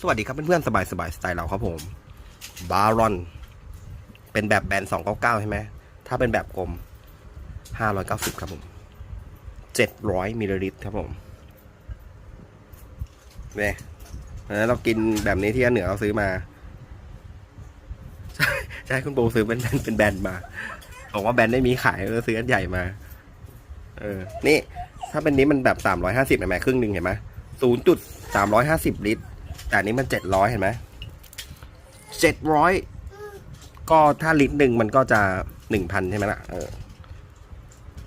สวัสดีครับเพื่อนๆสบายสบายๆสไตล์เราครับผมบารอน เป็นแบบแบนสองเก้าเก้าใช่ไหมถ้าเป็นแบบกลมห้าร้อยเก้าสิบครับผมเจ็ดร้อยมิลลิลิตรครับผมเนี่ยแล้วเรากินแบบนี้ที่อันเหนือเราซื้อมาใช่คุณโบซื้อเป็นเป็นเป็นแบนมาบอกว่าแบนไม่มีขายก็ซื้ออันใหญ่มา เออ นี่ ถ้าเป็นนี้มันแบบสามร้อยห้าสิบเห็นไหมครึ่งหนึ่งเห็นไหมศูนย์จุดสามร้อยห้าสิบลิตร แต่อันนี้มันเจ็ดร้อยเห็นไหมเจ็ดร้อยก็ถ้าลิตรหนึ่งมันก็จะหนึ่งพันใช่ไหมล่ะเออ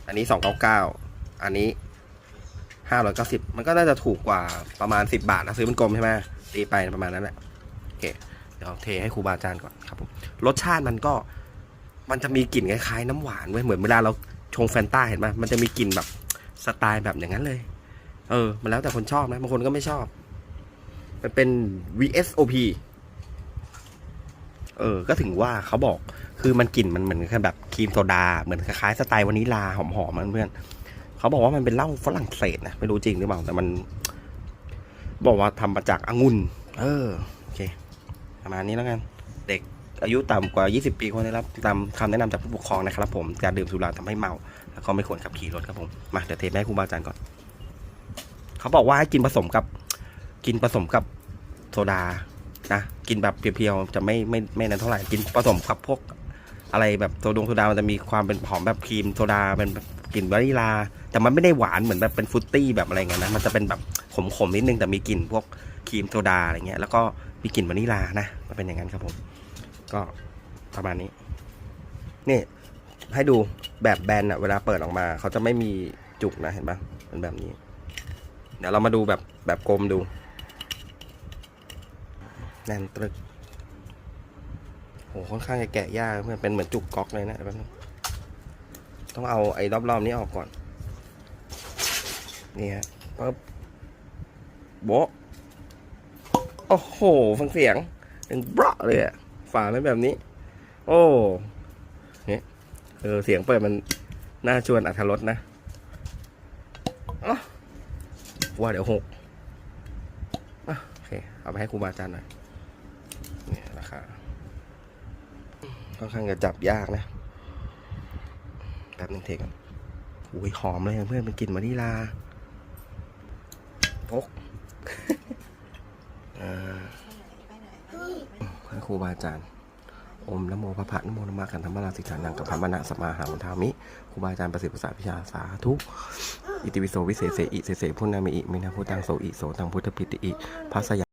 อันนี้สองเก้าเก้าอันนี้ห้าร้อยเก้าสิบมันก็น่าจะถูกกว่าประมาณสิบบาทนะซื้อมันกลมใช่ไหมตีไปประมาณนั้นแหละโอเคเดี๋ยวเทให้ครูบาอาจารย์ก่อนครับผมรสชาติมันก็มันจะมีกลิ่นคล้ายๆ น้ำหวานเว้ยเหมือนเวลาเราชงแฟนต้าเห็นไหมมันจะมีกลิ่นแบบสไตล์แบบอย่างนั้นเลย เออ มันแล้วแต่คนชอบนะบางคนก็ไม่ชอบ มันเป็น VSOP เออ ก็ถึงว่าเขาบอก คือมันกลิ่นมันเหมือนแบบครีมโซดา เหมือนคล้ายๆสไตล์วานิลาหอมๆมันเพื่อน เขาบอกว่ามันเป็นเหล้าฝรั่งเศสนะ ไม่รู้จริงหรือเปล่า แต่มัน บอกว่าทำมาจากองุ่น เออ โอเค ประมาณนี้แล้วกัน เด็กอายุต่ำกว่า 20 ปีควรได้รับตามคำแนะนำจากผู้ปกครองนะครับผม การดื่มสุราทำให้เมา แล้วก็ไม่ควรขับขี่รถครับผม มา เดี๋ยวเทไปให้ครูบาอาจารย์ก่อน เขาบอกว่าให้กินผสมกับ กินผสมกับ ดานะกินแบบเพียวๆจะไม่ไม่ไม่นั้นเท่าไหร่กินผสมกับพวก อะไรแบบโซดงโซดามันจะมีความเป็นหอมแบบครีมโซดาเป็นกลิ่นวานิลา แต่มันไม่ได้หวานเหมือนแบบเป็นฟุตตี้แบบอะไรเงี้ยนะมันจะเป็นแบบขมๆนิดนึงแต่มีกลิ่นพวกครีมโซดาอะไรเงี้ยแล้วก็มีกลิ่นวานิลานะมันเป็นอย่างนั้นครับผม ก็ประมาณนี้นี่ให้ดูแบบแบนอะเวลาเปิดออกมาเขาจะไม่มีจุกนะเห็นปะเป็นแบบนี้ เดี๋ยวเรามาดูแบบแบบกลมดู แน่นตรึกโหค่อนข้างจะแกะยากเพื่อนเป็นเหมือนจุกก๊อกเลยนะแป๊บนึงต้องเอาไอ้รอบๆนี้ออกก่อน นี่ฮะปึ๊บโบโอ้โห ฟังเสียงดังเบราะเลยอะฝาเป็นแบบนี้ โอ้เนี่ยเออเสียงเปิดมันน่าชวนอัธรสนะว่าเดี๋ยวหกโอเค เอาไปให้ครูบาอาจารย์หน่อย เนี่ยราคาค่อนข้างจะจับยากนะแป๊บนึงเทกันอุ้ยหอมเลยเพื่อนเป็นกลิ่นวานิลาพกอ่าให้ครูบาอาจารย์ อมนะโมพระพะนะโมนะมาขันธรรมราสิกขานังกับพระมณะสมมาหาวันทามิ ครูบาอาจารย์ประสิทธิ์ภาษาพิชาสาธุ อิติวิโสวิเศษเสอิเสเสพุทธนามิอิมินาพุทธังโสอิโสตังพุทธปิติอิพัสยา